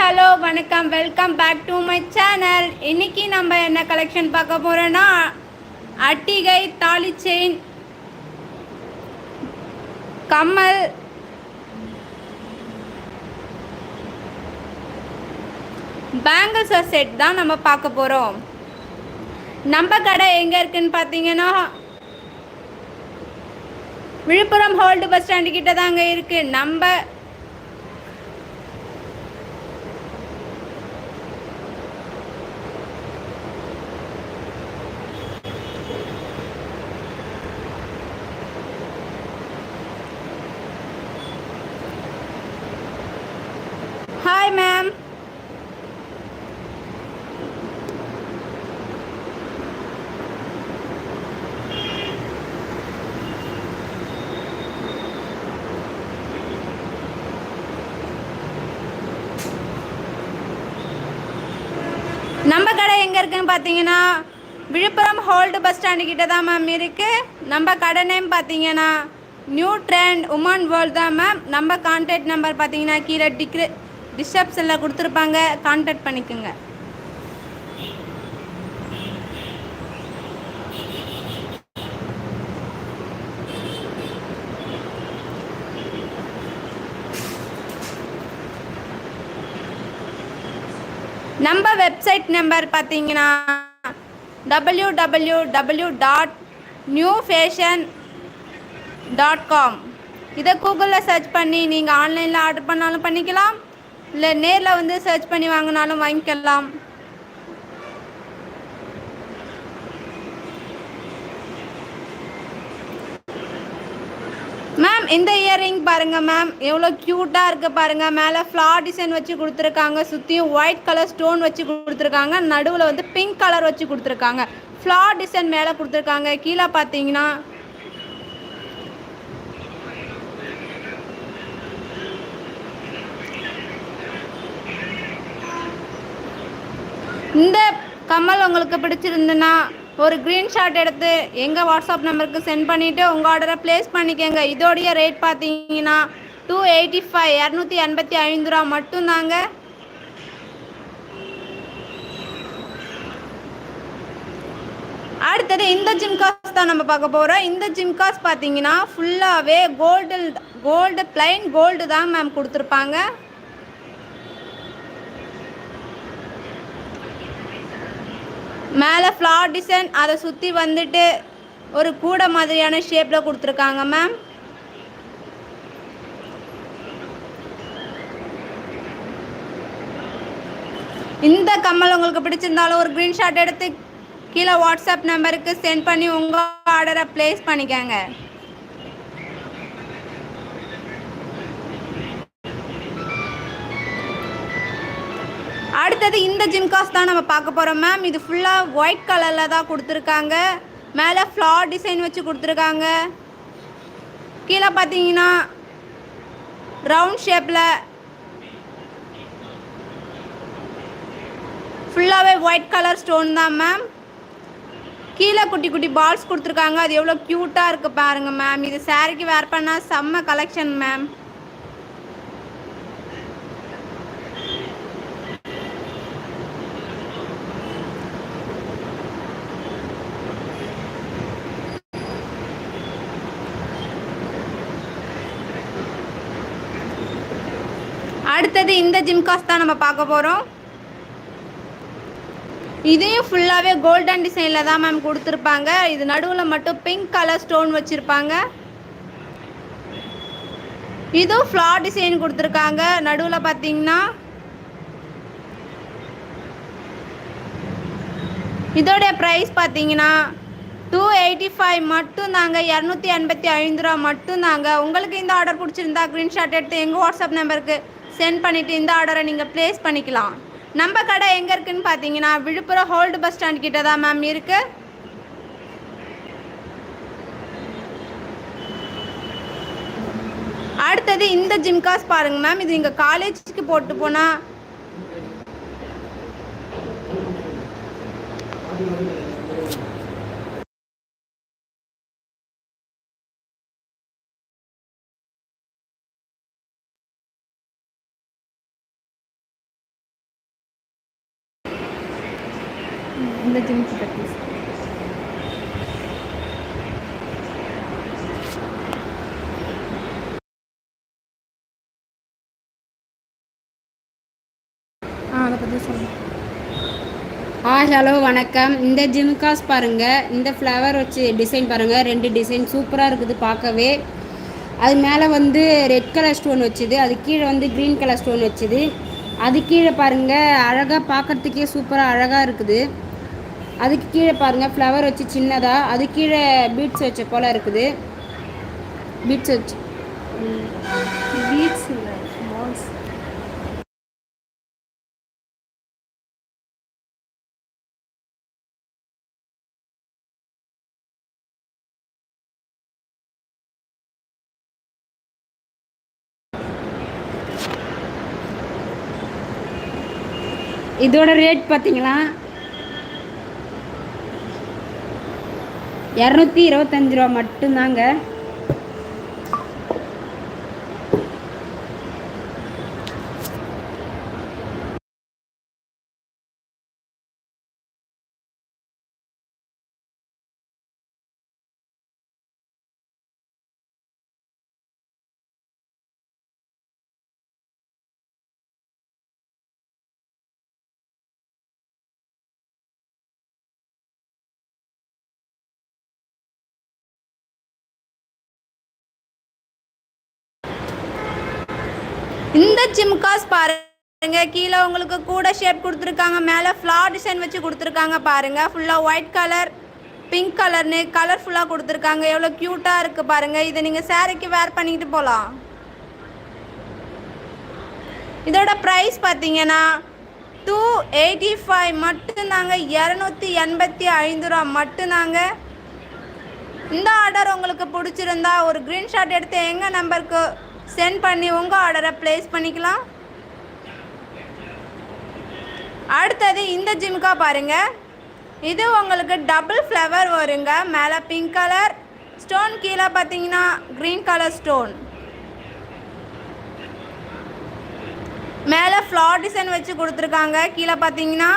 Hello வணக்கம். Welcome back to my channel இன்னைக்கு நம்ம என்ன கலெக்ஷன் பார்க்க போறோம்னா அட்டிகை தாலி செயின் கம்மல் பேங்கிள்ஸ் செட் தான் நம்ம பார்க்க போகிறோம் நம்ம கடை எங்கே இருக்குன்னு பார்த்தீங்கன்னா விழுப்புரம் ஹோல்டு பஸ் ஸ்டாண்டு கிட்ட தாங்க இருக்கு. நம்ம ஹாய் மேம் நம்ம கடை எங்கே இருக்குன்னு பார்த்தீங்கன்னா விழுப்புரம் ஹோல்டு பஸ் ஸ்டாண்டு கிட்ட தான் மேம் இருக்குது நம்ம கடை நேம் பார்த்தீங்கன்னா நியூ ட்ரெண்ட் உமன் வேர்ல்டு தான் மேம் நம்ம கான்டாக்ட் நம்பர் பார்த்தீங்கன்னா கீழே டிக்ரி டிஸ்டப்ஸில் கொடுத்துருப்பாங்க. கான்டாக்ட் பண்ணிக்கோங்க. நம்ம வெப்சைட் நம்பர் பார்த்தீங்கன்னா W W W dot new fashion dot com இதை கூகுளில் சர்ச் பண்ணி நீங்கள் ஆன்லைனில் ஆர்டர் பண்ணாலும் பண்ணிக்கலாம். இல்லை நேரில் வந்து சர்ச் பண்ணி வாங்கினாலும் வாங்கிக்கலாம் மேம் இந்த இயரிங் பாருங்க மேம் எவ்வளோ க்யூட்டாக இருக்கு பாருங்க. மேலே ஃப்ளார் டிசைன் வச்சு கொடுத்துருக்காங்க. சுற்றியும் ஒயிட் கலர் ஸ்டோன் வச்சு கொடுத்துருக்காங்க. நடுவில் வந்து பிங்க் கலர் வச்சு கொடுத்துருக்காங்க. ஃப்ளார் டிசைன் மேலே கொடுத்துருக்காங்க. கீழே பார்த்தீங்கன்னா இந்த கம்மல் உங்களுக்கு பிடிச்சிருந்துன்னா ஒரு ஷாட் எடுத்து எங்கள் வாட்ஸ்அப் நம்பருக்கு சென்ட் பண்ணிவிட்டு உங்கள் ஆர்டரை ப்ளேஸ் பண்ணிக்கோங்க. இதோடைய ரேட் பார்த்தீங்கன்னா டூ எயிட்டி ஃபைவ் இரநூத்தி எண்பத்தி ஐந்து ரூபா மட்டும்தாங்க. அடுத்தது இந்த ஜிம்காஸ் தான் நம்ம பார்க்க போகிறோம் இந்த ஜிம்காஸ் பார்த்தீங்கன்னா ஃபுல்லாகவே கோல்டு கோல்டு பிளைன் கோல்டு தான் மேம் கொடுத்துருப்பாங்க. மேலே ஃப்ளார் டிசைன் அதை சுற்றி வந்துட்டு ஒரு கூடை மாதிரியான ஷேப்பில் கொடுத்துருக்காங்க மேம் இந்த கம்மல் உங்களுக்கு பிடிச்சிருந்தாலும் ஒரு க்ரீன்ஷாட் எடுத்து கீழே வாட்ஸ்அப் நம்பருக்கு சென்ட் பண்ணி உங்கள் ஆர்டரை ப்ளேஸ் பண்ணிக்கோங்க. அடுத்தது இந்த ஜிம்காஸ் தான் நம்ம பார்க்க போகிறோம் மேம் இது ஃபுல்லாக ஒயிட் கலரில் தான் கொடுத்துருக்காங்க. மேலே ஃப்ளார் டிசைன் வச்சு கொடுத்துருக்காங்க. கீழே பார்த்தீங்கன்னா ரவுண்ட் ஷேப்பில் ஃபுல்லாகவே ஒயிட் கலர் ஸ்டோன் தான் மேம் கீழே குட்டி குட்டி பால்ஸ் கொடுத்துருக்காங்க. அது எவ்வளோ க்யூட்டாக இருக்குது பாருங்கள் மேம் இது சாரிக்கு வேர் பண்ணால் செம்ம கலெக்ஷன் மேம் அடுத்தது இந்த ஜிம்காஸ் தான் நம்ம பார்க்க போகிறோம் இதையும் ஃபுல்லாகவே கோல்டன் டிசைனில் தான் மேம் கொடுத்துருப்பாங்க. இது நடுவில் மட்டும் பிங்க் கலர் ஸ்டோன் வச்சுருப்பாங்க. இதுவும் ஃப்ளார் டிசைன் கொடுத்துருக்காங்க. நடுவில் பார்த்தீங்கன்னா இதோடைய ப்ரைஸ் பார்த்தீங்கன்னா டூ எயிட்டி ஃபைவ் மட்டும் தாங்க இரநூத்தி எண்பத்தி ஐந்து ரூபா மட்டும் நாங்கள் உங்களுக்கு இந்த ஆர்டர் பிடிச்சிருந்தா ஸ்க்ரீன்ஷாட் எடுத்து எங்கள் வாட்ஸ்அப் நம்பருக்கு சென்ட் பண்ணிவிட்டு இந்த ஆர்டரை நீங்கள் ப்ளேஸ் பண்ணிக்கலாம். நம்ம கடை எங்கே இருக்குன்னு பார்த்தீங்கன்னா விழுப்புரம் ஹோல்டு பஸ் ஸ்டாண்ட் கிட்ட தான் மேம் இருக்குது அடுத்தது இந்த ஜிம்காஸ் பாருங்கள் மேம் இது இங்கே காலேஜுக்கு போட்டு போனால் இந்த ஜிம்க்கு பற்றி ஆ அதை பற்றி சொல்லுங்கள் ஆ ஹலோ வணக்கம். இந்த ஜிம்காஸ் பாருங்கள் இந்த ஃப்ளவர் வச்சு டிசைன் பாருங்கள் ரெண்டு டிசைன் சூப்பராக இருக்குது பார்க்கவே. அது மேலே வந்து ரெட் கலர் ஸ்டோன் வச்சுது. அது கீழே வந்து க்ரீன் கலர் ஸ்டோன் வச்சுது. அது கீழே பாருங்கள் அழகாக பார்க்குறதுக்கே சூப்பராக அழகாக இருக்குது. அதுக்கு கீழே பாருங்கள் ஃப்ளவர் வச்சு சின்னதாக அது கீழே பீட்ஸ் வச்ச போல் இருக்குது. பீட்ஸ் வச்சு. பீட்ஸ் இதோட ரேட் பார்த்தீங்களா? இரநூத்தி இருபத்தஞ்சி ரூபா மட்டும்தாங்க இந்த ஜிம்காஸ் பாருங்க. கீழே உங்களுக்கு கூட ஷேப் கொடுத்துருக்காங்க. மேலே ஃப்ளார் டிசைன் வச்சு கொடுத்துருக்காங்க பாருங்க. ஃபுல்லாக ஒயிட் கலர் பிங்க் கலர்னு கலர்ஃபுல்லாக கொடுத்துருக்காங்க. எவ்வளோ க்யூட்டாக இருக்குது பாருங்கள் இதை நீங்கள் சேரீக்கு வேர் பண்ணிக்கிட்டு போகலாம். இதோட ப்ரைஸ் பார்த்தீங்கன்னா டூ எயிட்டி ஃபைவ் மட்டும்தாங்க. இரநூத்தி எண்பத்தி ஐந்து ரூபா மட்டும்தாங்க. இந்த ஆர்டர் உங்களுக்கு பிடிச்சிருந்தா ஒரு க்ரீன்ஷாட் எடுத்து எங்கள் நம்பருக்கு சென்ட் பண்ணி உங்கள் ஆர்டரை ப்ளேஸ் பண்ணிக்கலாம். அடுத்தது இந்த ஜிம்கா பாருங்க. இது உங்களுக்கு டபுள் ஃப்ளவர் வருங்க. மேலே பிங்க் கலர் ஸ்டோன் கீழே பார்த்தீங்கன்னா க்ரீன் கலர் ஸ்டோன் மேலே ஃப்ளார் டிசைன் வச்சு கொடுத்துருக்காங்க. கீழே பார்த்தீங்கன்னா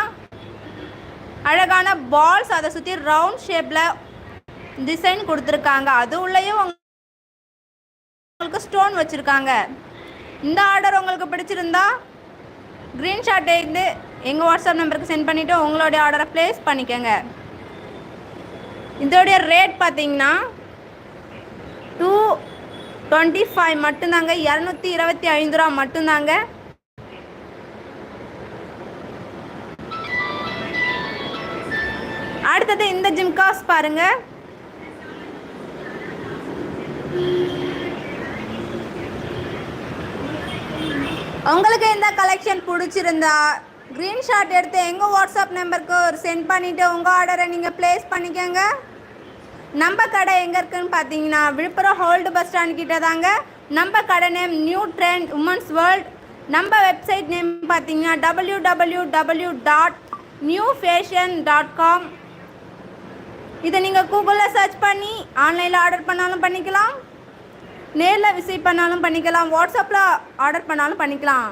அழகான பால்ஸ் அதை சுற்றி ரவுண்ட் ஷேப்பில் டிசைன் கொடுத்துருக்காங்க. அது உள்ளேயும் உங்களுக்கு ஸ்டோன் வச்சுருக்காங்க. இந்த ஆர்டர் உங்களுக்கு பிடிச்சிருந்தா க்ரீன் ஷாட் எடுத்து எங்கள் வாட்ஸ்அப் நம்பருக்கு சென்ட் பண்ணிவிட்டு உங்களுடைய ஆர்டரை ப்ளேஸ் பண்ணிக்கோங்க. இதோடைய ரேட் பார்த்தீங்கன்னா டூ டுவெண்ட்டி ஃபைவ் மட்டும்தாங்க இரநூத்தி இருபத்தி ஐந்து ரூபா மட்டும்தாங்க. அடுத்தது இந்த ஜிம்காஸ் பாருங்கள் உங்களுக்கு இந்த கலெக்ஷன் பிடிச்சிருந்தா க்ரீன் ஷாட் எடுத்து எங்கள் வாட்ஸ்அப் நம்பருக்கு ஒரு சென்ட் பண்ணிவிட்டு உங்கள் ஆர்டரை நீங்கள் ப்ளேஸ் பண்ணிக்கோங்க. நம்ம கடை எங்கே இருக்குன்னு பார்த்தீங்கன்னா விழுப்புரம் ஹோல்டு பஸ் ஸ்டாண்ட் கிட்ட தாங்க. நம்ம கடை name new trend women's world நம்ம வெப்சைட் நேம் பார்த்தீங்கன்னா W W W dot new fashion dot com இதை நீங்கள் கூகுளில் சர்ச் பண்ணி ஆன்லைனில் ஆர்டர் பண்ணாலும் பண்ணிக்கலாம். நேரில் விசிட் பண்ணாலும் பண்ணிக்கலாம். வாட்ஸ்அப்பில் ஆர்டர் பண்ணாலும் பண்ணிக்கலாம்.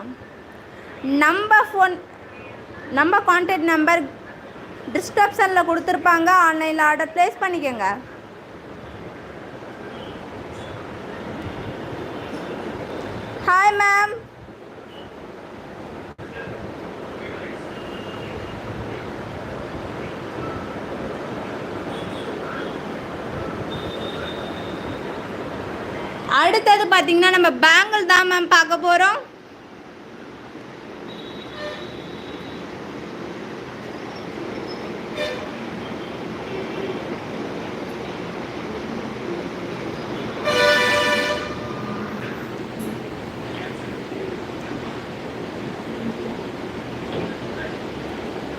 நம்ம ஃபோன் நம்ம கான்டாக்ட் நம்பர் டிஸ்கிரிப்ஷனில் கொடுத்துருப்பாங்க. ஆன்லைனில் ஆர்டர் ப்ளேஸ் பண்ணிக்கோங்க. ஹாய் மேம் அடுத்தது பார்த்தீங்கன்னா நம்ம பேங்கிள் தான் மேம் பார்க்க போகிறோம்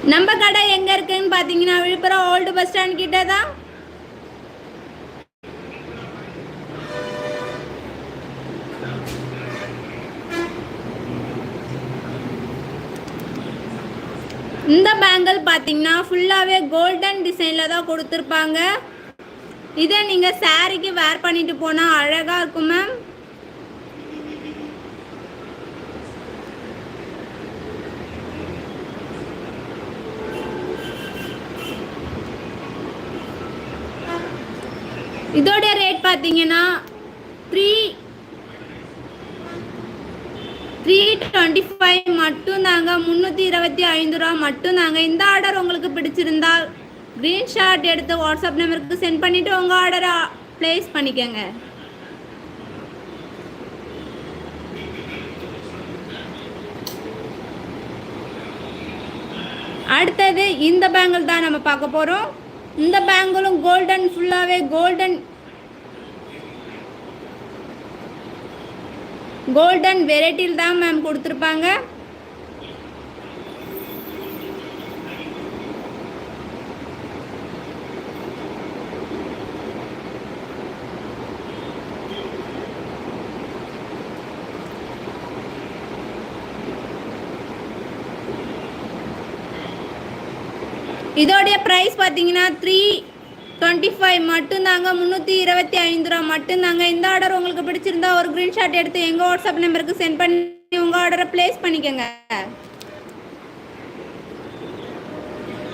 நம்ம கடை எங்கே இருக்குன்னு பார்த்தீங்கன்னா விழுப்புரம் ஓல்டு பஸ் ஸ்டாண்ட் கிட்ட தான் மோதல் பார்த்தீங்கன்னா ஃபுல்லாகவே கோல்டன் டிசைனில் தான் கொடுத்துருப்பாங்க. இதை நீங்கள் சாரிக்கு வேர் பண்ணிட்டு போனால் அழகாக இருக்கும் மேம் இதோட ரேட் பார்த்தீங்கன்னா த்ரீ டுவெண்ட்டி ஃபைவ் மட்டும்தாங்க. முந்நூற்றி இருபத்தி ஐந்து ரூபா மட்டும் தாங்க இந்த ஆர்டர் உங்களுக்கு பிடிச்சிருந்தா ஸ்க்ரீன்ஷாட் எடுத்து வாட்ஸ்அப் நம்பருக்கு சென்ட் பண்ணிவிட்டு உங்கள் ஆர்டரை ப்ளேஸ் பண்ணிக்கோங்க. அடுத்தது இந்த பேங்கிள் தான் நம்ம பார்க்க போகிறோம் இந்த பேங்கிளும் கோல்டன் ஃபுல்லாகவே கோல்டன் கோல்டன் வெரைட்டியில் தான் மேம் கொடுத்துருப்பாங்க. இதோடைய ப்ரைஸ் பார்த்தீங்கன்னா த்ரீ டுவெண்ட்டி ஃபைவ் மட்டும்தாங்க முந்நூற்றி இருபத்தி ஐந்து ரூபா மட்டும்தாங்க இந்த ஆர்டர் உங்களுக்கு பிடிச்சிருந்தா ஒரு ஸ்க்ரீன்ஷாட் எடுத்து எங்கள் வாட்ஸ்அப் நம்பருக்கு சென்ட் பண்ணி உங்கள் ஆர்டரை ப்ளேஸ் பண்ணிக்கோங்க.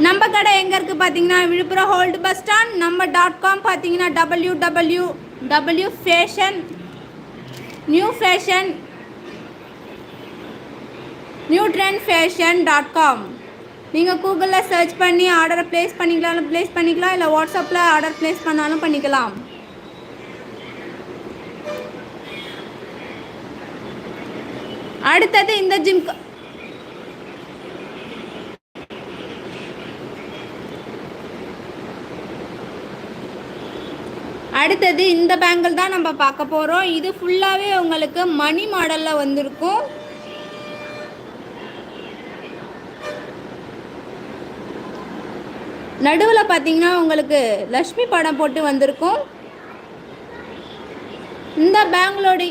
நம்ம கடை எங்கே இருக்குது பார்த்தீங்கன்னா விழுப்புரம் ஹோல்டு பஸ் ஸ்டாண்ட் நம்ம டாட் காம் பார்த்தீங்கன்னா W W W fashion new fashion new trend fashion dot com நீங்கள் கூகுளில் சர்ச் பண்ணி ஆர்டரை ப்ளேஸ் பண்ணிக்கலாம்னு ப்ளேஸ் பண்ணிக்கலாம் இல்லை வாட்ஸ்அப்பில் ஆர்டர் ப்ளேஸ் பண்ணாலும் பண்ணிக்கலாம். அடுத்தது இந்த ஜிம் அடுத்தது இந்த பேங்கிள் தான் நம்ம பார்க்க போகிறோம் இது ஃபுல்லாகவே உங்களுக்கு மணி மாடலில் வந்திருக்கும். நடுவில் பார்த்தீங்கன்னா உங்களுக்கு லக்ஷ்மி படம் போட்டு வந்திருக்கும். இந்த பேங்களோடி.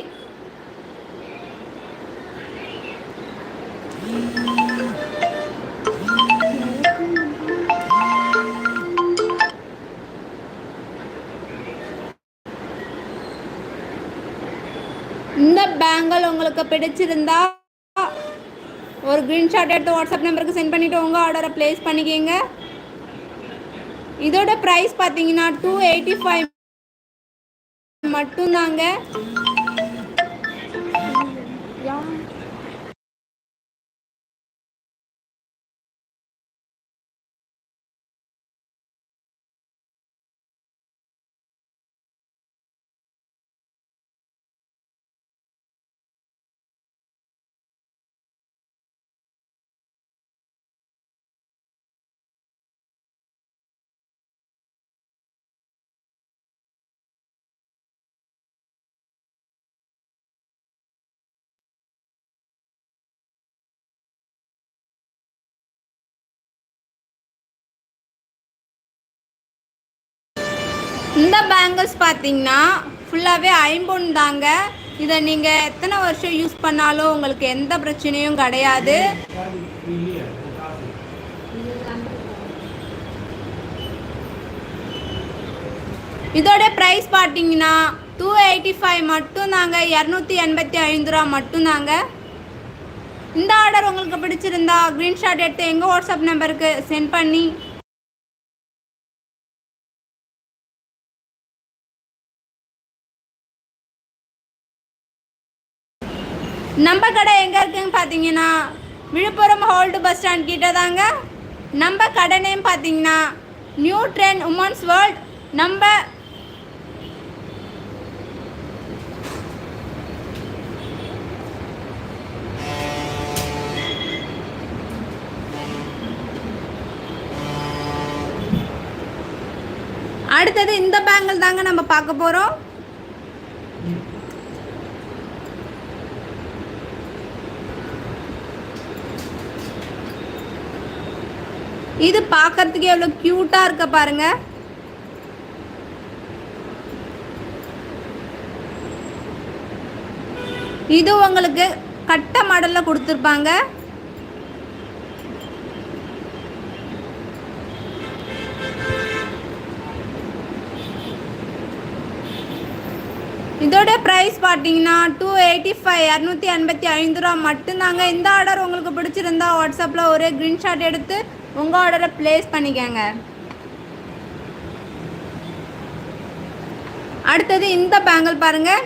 இந்த பேங்கிள் உங்களுக்கு பிடிச்சிருந்தா ஒரு க்ரீன்ஷாட் எடுத்து வாட்ஸ்அப் நம்பருக்கு சென்ட் பண்ணிவிட்டு உங்கள் ஆர்டரை ப்ளேஸ் பண்ணிக்கிங்க. இதோட ப்ரைஸ் பார்த்தீங்கன்னா டூ எயிட்டி ஃபைவ் மட்டும்தாங்க. பேங்கிள்ஸ் பார்த்தீங்கன்னா ஃபுல்லாகவே ஐம்பொன் தாங்க. இதை நீங்கள் எத்தனை வருஷம் யூஸ் பண்ணாலும் உங்களுக்கு எந்த பிரச்சனையும் கிடையாது. இதோட ப்ரைஸ் பார்த்தீங்கன்னா டூ எயிட்டி ஃபைவ் மட்டும் தாங்க இரநூத்தி எண்பத்தி ஐந்து ரூபா மட்டும் தாங்க. இந்த ஆர்டர் உங்களுக்கு பிடிச்சிருந்தா க்ரீன்ஷாட் எடுத்து எங்கள் வாட்ஸ்அப் நம்பருக்கு சென்ட் பண்ணி நம்ம கடை எங்கே இருக்குன்னு பார்த்தீங்கன்னா விழுப்புரம் ஹோல்டு பஸ் ஸ்டாண்ட் கிட்ட தாங்க. நம்ம கடை நேம் பார்த்தீங்கன்னா நியூ ட்ரெண்ட் உமன்ஸ் வேர்ல்ட் நம்ம அடுத்தது இந்த பேங்கிள் தாங்க நம்ம பார்க்க போகிறோம் இது பார்க்கறதுக்கு எவ்வளோ க்யூட்டாக இருக்க பாருங்க. இது உங்களுக்கு கட்ட மாடலில் கொடுத்துருப்பாங்க. இதோட ப்ரைஸ் பார்த்தீங்கன்னா டூ எயிட்டி ஃபைவ் இரநூத்தி எண்பத்தி ஐந்து ரூபா மட்டும்தாங்க. இந்த ஆர்டர் உங்களுக்கு பிடிச்சிருந்தா வாட்ஸ்அப்பில் ஒரே க்ரீன்ஷாட் எடுத்து உங்கள் ஆர்டரை ப்ளேஸ் பண்ணிக்கோங்க. அடுத்தது இந்த பேங்கிள் பாருங்கள்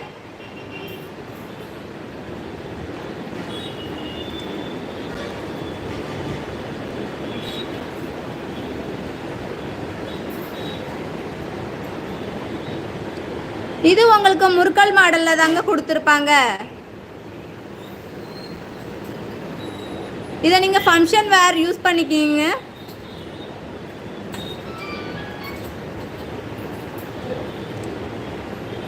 இது உங்களுக்கு முருக்கல் மாடலில் தாங்க கொடுத்துருப்பாங்க. இதை நீங்கள் ஃபங்க்ஷன் வேர் யூஸ் பண்ணிக்கிங்க.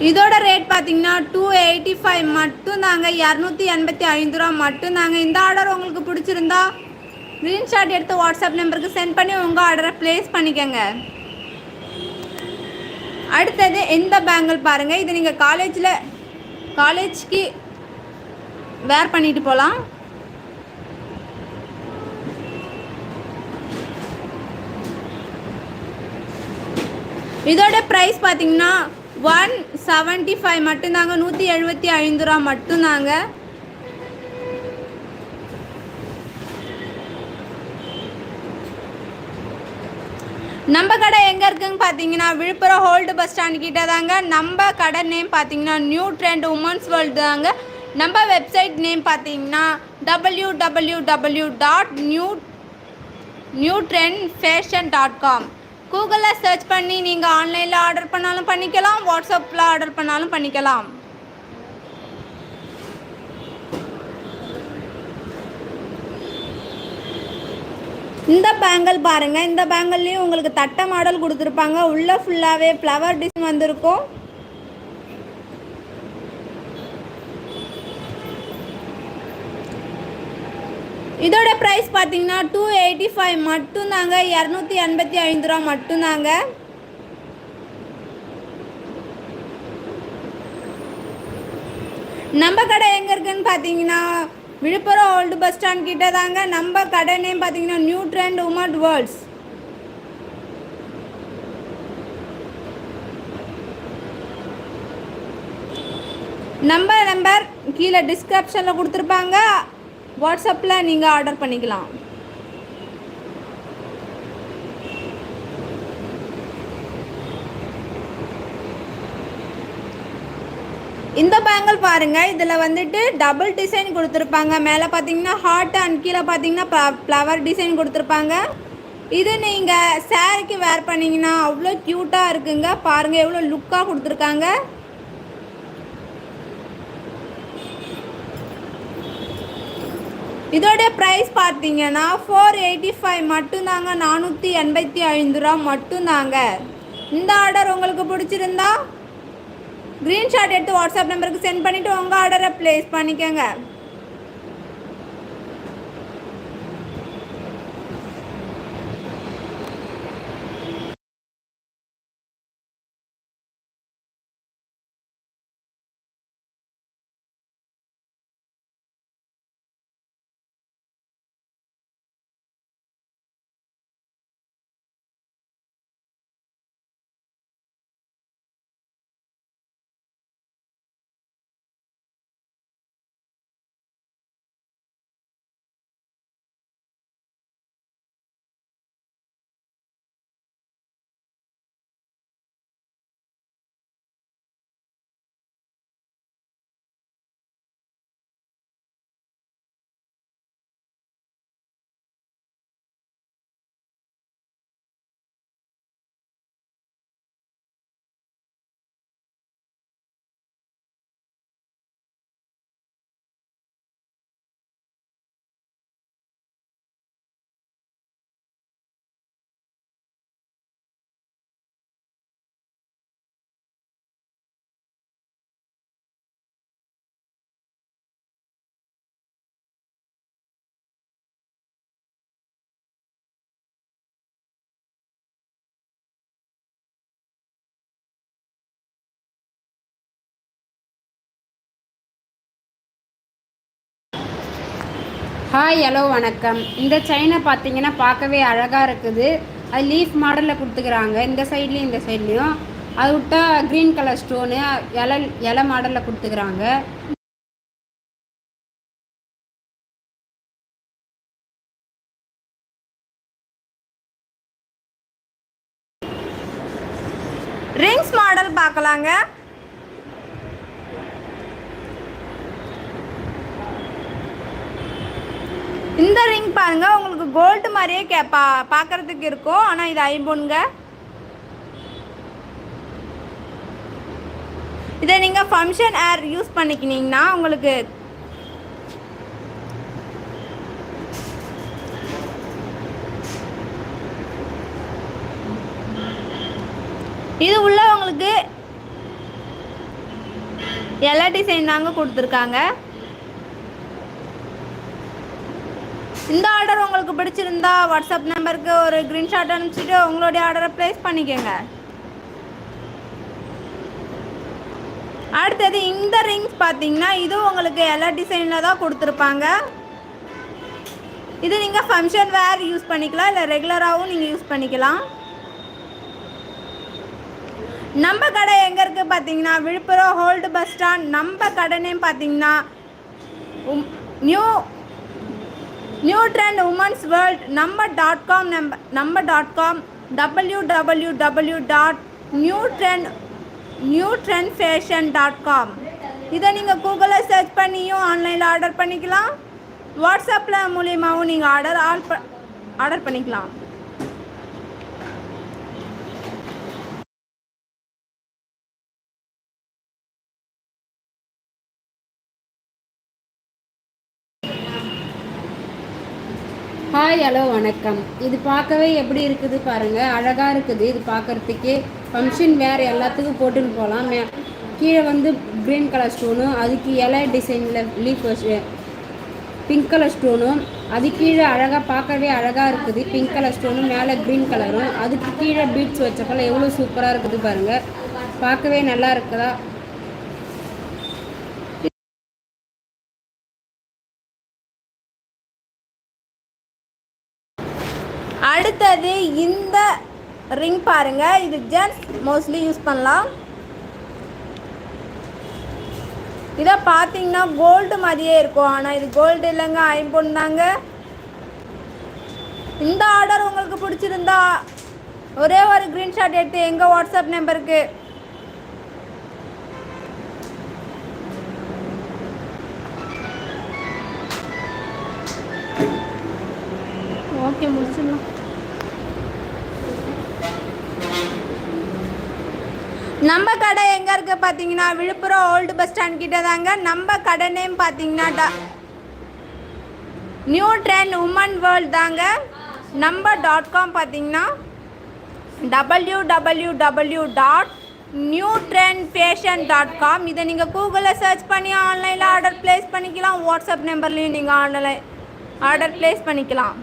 இதோட ரேட் பார்த்தீங்கன்னா டூ எயிட்டி ஃபைவ் மட்டும் நாங்கள் இரநூத்தி எண்பத்தி ஐந்து ரூபா மட்டும் நாங்கள் இந்த ஆர்டர் உங்களுக்கு பிடிச்சிருந்தா ஸ்க்ரீன்ஷாட் எடுத்து வாட்ஸ்அப் நம்பருக்கு சென்ட் பண்ணி உங்கள் ஆர்டரை ப்ளேஸ் பண்ணிக்கோங்க. அடுத்தது இந்த பேங்கிள் பாருங்கள் இது நீங்கள் காலேஜில் காலேஜ்க்கு வேர் பண்ணிட்டு போகலாம். இதோட ப்ரைஸ் பார்த்தீங்கன்னா ஒன் செவன்ட்டி ஃபைவ் மட்டும்தாங்க நூற்றி எழுபத்தி ஐந்து ரூபா மட்டும்தாங்க. நம்ம கடை எங்கே இருக்குதுன்னு பார்த்தீங்கன்னா விழுப்புரம் ஹோல்டு பஸ் ஸ்டாண்ட் கிட்ட தாங்க நம்ம கடை நேம் பார்த்தீங்கன்னா நியூ ட்ரெண்ட் உமன்ஸ் வேர்ல்டு தாங்க. நம்ம வெப்சைட் நேம் பார்த்தீங்கன்னா W W W dot new new trend fashion dot com கூகுளில் சர்ச் பண்ணி நீங்கள் ஆன்லைனில் ஆர்டர் பண்ணாலும் பண்ணிக்கலாம் வாட்ஸ்அப்பில் ஆர்டர் பண்ணாலும் பண்ணிக்கலாம். இந்த பேங்கல் பாருங்க. இந்த பேங்கல்லையும் உங்களுக்கு தட்டை மாடல் கொடுத்துருப்பாங்க. உள்ளே ஃபுல்லாகவே ஃப்ளவர் டிசைன் வந்திருக்கும். இதோட ப்ரைஸ் பார்த்தீங்கன்னா டூ எயிட்டி ஃபைவ் மட்டும்தாங்க. இரநூத்தி எண்பத்தி ஐந்து ரூபா மட்டும்தாங்க. நம்ம கடை எங்கே இருக்குன்னு பார்த்தீங்கன்னா விழுப்புரம் ஓல்டு பஸ் ஸ்டாண்ட் கிட்ட தாங்க நம்ம கடை நேம் பார்த்தீங்கன்னா நியூ ட்ரெண்ட் உமட் வேர்ல்ட்ஸ் நம்ம நம்பர் கீழே டிஸ்கிரிப்ஷனில் கொடுத்துருப்பாங்க. வாட்ஸ்அப்பில் நீங்கள் ஆர்டர் பண்ணிக்கலாம். இந்த பேங்கிள் பாருங்க இதில் வந்துட்டு டபுள் டிசைன் கொடுத்துருப்பாங்க. மேலே பார்த்தீங்கன்னா ஹார்ட் அண்ட் கீழே பார்த்தீங்கன்னா ஃப்ளவர் டிசைன் கொடுத்துருப்பாங்க. இது நீங்கள் சேரீக்கு வேர் பண்ணிங்கன்னா அவ்வளோ க்யூட்டாக இருக்குங்க. பாருங்கள் எவ்வளோ லுக்காக கொடுத்துருக்காங்க. இதோட ப்ரைஸ் பார்த்தீங்கன்னா ஃபோர் எயிட்டி ஃபைவ் மட்டும்தாங்க நானூற்றி எண்பத்தி ஐந்து ரூபா மட்டும்தாங்க. இந்த ஆர்டர் உங்களுக்கு பிடிச்சிருந்தா ஸ்க்ரீன்ஷாட் எடுத்து வாட்ஸ்அப் நம்பருக்கு சென்ட் பண்ணிவிட்டு உங்கள் ஆர்டரை ப்ளேஸ் பண்ணிக்கோங்க. ஹாய் ஹலோ வணக்கம். இந்த செயினை பார்த்தீங்கன்னா பார்க்கவே அழகாக இருக்குது. அது லீஃப் மாடலில் கொடுத்துக்கிறாங்க. இந்த சைட்லேயும் இந்த சைட்லேயும் அது விட்டா க்ரீன் கலர் ஸ்டோனு இலை இலை மாடலில் கொடுத்துக்கிறாங்க. ரிங்ஸ் மாடல் பார்க்கலாங்க. இந்த ரிங் பாருங்க உங்களுக்கு கோல்டு மாதிரியே கே பா பார்க்கறதுக்கு இருக்கும். ஆனால் இது ஐம்பொன்னுங்க. இதை நீங்கள் ஃபங்க்ஷன் ஏர் யூஸ் பண்ணிக்கினீங்கன்னா உங்களுக்கு இது உள்ளவங்களுக்கு எல்லா டிசைன் தாங்க கொடுத்துருக்காங்க. இந்த ஆர்டர் உங்களுக்கு பிடிச்சிருந்தா வாட்ஸ்அப் நம்பருக்கு ஒரு க்ரீன்ஷாட் அனுப்பிச்சிட்டு உங்களுடைய ஆர்டரை ப்ளேஸ் பண்ணிக்கோங்க. அடுத்தது இந்த ரிங்ஸ் பார்த்தீங்கன்னா இது உங்களுக்கு எல்லா டிசைனில் தான் கொடுத்துருப்பாங்க. இது நீங்கள் ஃபங்க்ஷன் வேர் யூஸ் பண்ணிக்கலாம் இல்லை ரெகுலராகவும் நீங்கள் யூஸ் பண்ணிக்கலாம். நம்ம கடை எங்கே இருக்குது பார்த்தீங்கன்னா விழுப்புரம் ஹோல்டு பஸ் ஸ்டாண்ட் நம்ம கடைனே பார்த்தீங்கன்னா உம் new new trend womens world நம்ம டாட் காம் நம்ப நம்ம dot com W W W dot new trend new trend fashion dot com இதை நீங்கள் கூகுளில் சர்ச் பண்ணியும் ஆன்லைனில் ஆர்டர் பண்ணிக்கலாம். வாட்ஸ்அப்பில் மூலியமாகவும் நீங்கள் ஆர்டர் ஆல் ஆர்டர் பண்ணிக்கலாம் ஹாய் ஹலோ வணக்கம். இது பார்க்கவே எப்படி இருக்குது பாருங்கள் அழகாக இருக்குது இது பார்க்குறதுக்கே. ஃபங்க்ஷன் வேறு எல்லாத்துக்கும் போட்டுன்னு போகலாம். மே கீழே வந்து க்ரீன் கலர் ஸ்டோனும் அதுக்கு இலை டிசைனில் லீஃப் வச்சு பிங்க் கலர் ஸ்டோனும் அது கீழே அழகாக பார்க்கவே அழகாக இருக்குது. பிங்க் கலர் ஸ்டோனும் மேலே க்ரீன் கலரும் அதுக்கு கீழே பீட்ஸ் வச்சப்பல எவ்வளோ சூப்பராக இருக்குது பாருங்கள் பார்க்கவே நல்லா இருக்குதா? அடுத்தது இந்த ரிங் பாருங்க. இது ஜென்ட்ஸ் மோஸ்ட்லி யூஸ் பண்ணலாம். இதை பார்த்தீங்கன்னா கோல்டு மாதிரியே இருக்கும். ஆனால் இது கோல்டு இல்லைங்க ஐம்பொன் தாங்க. இந்த ஆர்டர் உங்களுக்கு பிடிச்சிருந்தா ஒரே ஒரு க்ரீன்ஷாட் எடுத்து எங்கள் வாட்ஸ்அப் நம்பருக்கு ஓகே முடிச்சிடலாம். நம்ம கடை எங்கே இருக்குது பார்த்தீங்கன்னா விழுப்புரம் ஓல்டு பஸ் ஸ்டாண்ட் கிட்ட தாங்க. நம்ம கடை நேம் பார்த்தீங்கன்னா நியூ ட்ரெண்ட் உமன் வேர்ல்ட் தாங்க. நம்ம டாட் காம் பார்த்தீங்கன்னா W W W dot new trend fashion dot com இதை நீங்கள் கூகுளில் சர்ச் பண்ணி ஆன்லைனில் ஆர்டர் ப்ளேஸ் பண்ணிக்கலாம். வாட்ஸ்அப் நம்பர்லேயும் நீங்கள் ஆன்லைன் ஆர்டர் ப்ளேஸ் பண்ணிக்கலாம்.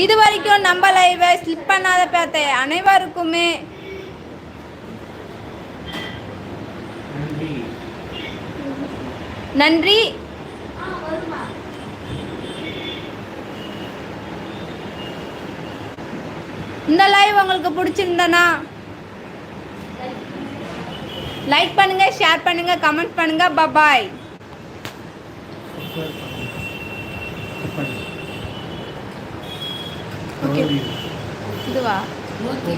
இது வரைக்கும் நம்ம லைவை ஸ்லிப் பண்ணாத பார்த்த அனைவருக்குமே நன்றி. இந்த லைவ் உங்களுக்கு பிடிச்சிருந்தனா லைக் பண்ணுங்க ஷேர் பண்ணுங்க கமெண்ட் பண்ணுங்க. Bye bye okay. இதுவா? ஓகே.